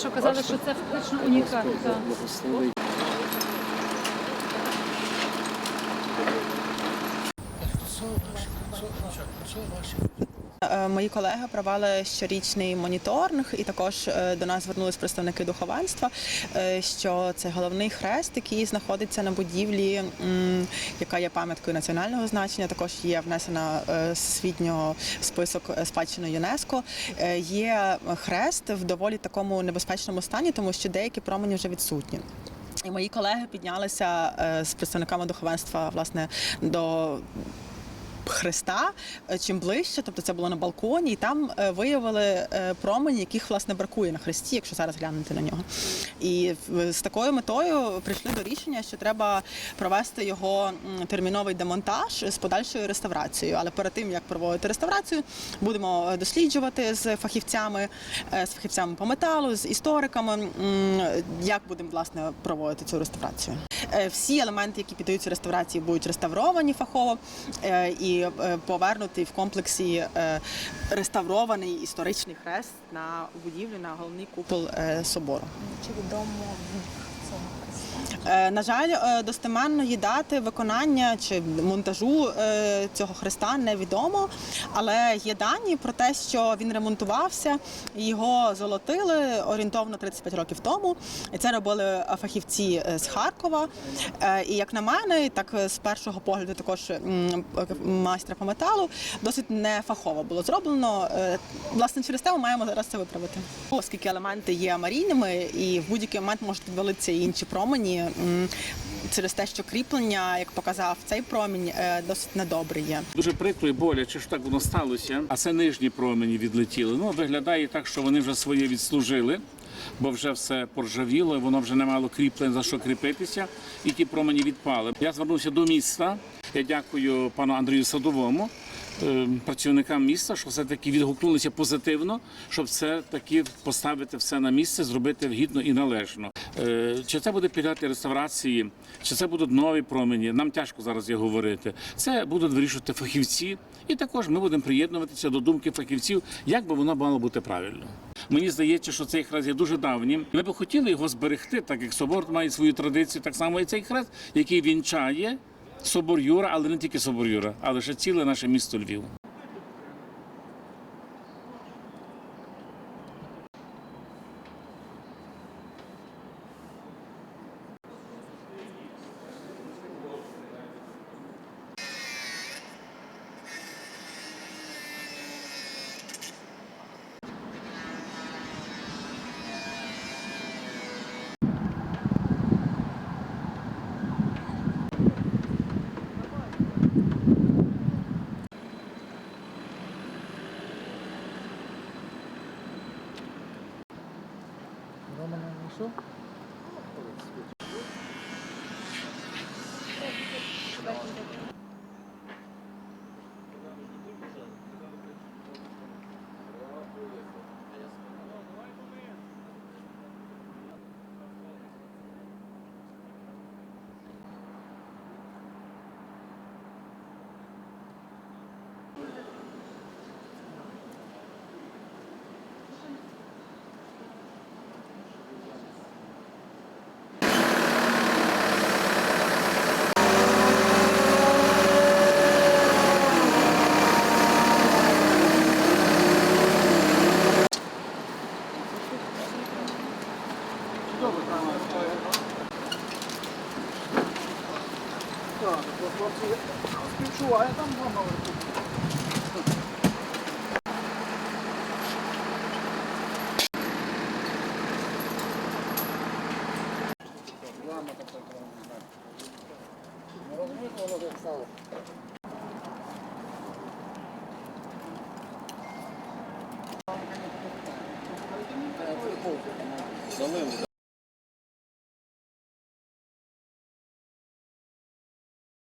що казали, що це фактично унікально. Це Благослови. Е, Мої колеги провели щорічний моніторинг, і також е, до нас звернулись представники духовенства, е, що це головний хрест, який знаходиться на будівлі, яка є пам'яткою національного значення. Також є внесена з світнього список спадщини ЮНЕСКо. Є хрест в доволі такому небезпечному стані, тому що деякі промені вже відсутні. І мої колеги піднялися з представниками духовенства власне до Христа е, чим ближче, тобто це було на балконі, і там е, виявили е, промені, яких власне бракує на хресті, якщо зараз глянути на нього. І з такою метою прийшли до рішення, що треба провести його терміновий демонтаж з подальшою реставрацією. Але перед тим як проводити реставрацію, будемо досліджувати з фахівцями, з фахівцями по металу, з істориками, як будемо власне проводити цю реставрацію. Всі елементи, які піддаються реставрації, будуть реставровані фахово е, е, повернутий в комплексі е, реставрований історичний хрест на будівлю на головний купол е, собору. Чи відомо вік цього хреста? Е, На жаль, е, достеменної дати виконання чи монтажу е, цього хреста невідомо, але є дані про те, що він ремонтувався, його золотили орієнтовно 35 років тому. Це робили фахівці е, з Харкова. Е, І як на мене, так е, з першого погляду, також майстра по металу, досить нефахово було зроблено. Е, Власне, через те ми маємо зараз це виправити. Оскільки елементи є аварійними, і в будь-який момент можуть відвалитися інші промені. Через те, що кріплення, як показав цей промінь, е, досить недобре є. Дуже прикро і боляче, що так воно сталося. А це нижні промені відлетіли. Ну, виглядає так, що вони вже своє відслужили, бо вже все поржавіло, воно вже не мало кріплень за що кріпитися, і ті промені відпали. Я звернувся до міста. Я дякую пану Андрію Садовому. Е, Працівникам міста, що все таки відгукнулися позитивно, щоб все таки поставити все на місце, зробити гідно і належно. Е, Чи це буде підляти реставрації, чи це будуть нові промені? Нам тяжко зараз є говорити. Це будуть вирішувати фахівці, і також ми будемо приєднуватися до думки фахівців, як би воно мало бути правильно. Мені здається, що цей хрест є дуже давнім. Ми б хотіли його зберегти, так як собор має свою традицію, так само і цей хрест, який вінчає собор Юра, але не тільки собор Юра, але ще ціле наше місто Львів. що? Так, бо хлопці співчуває там вдома. Залили.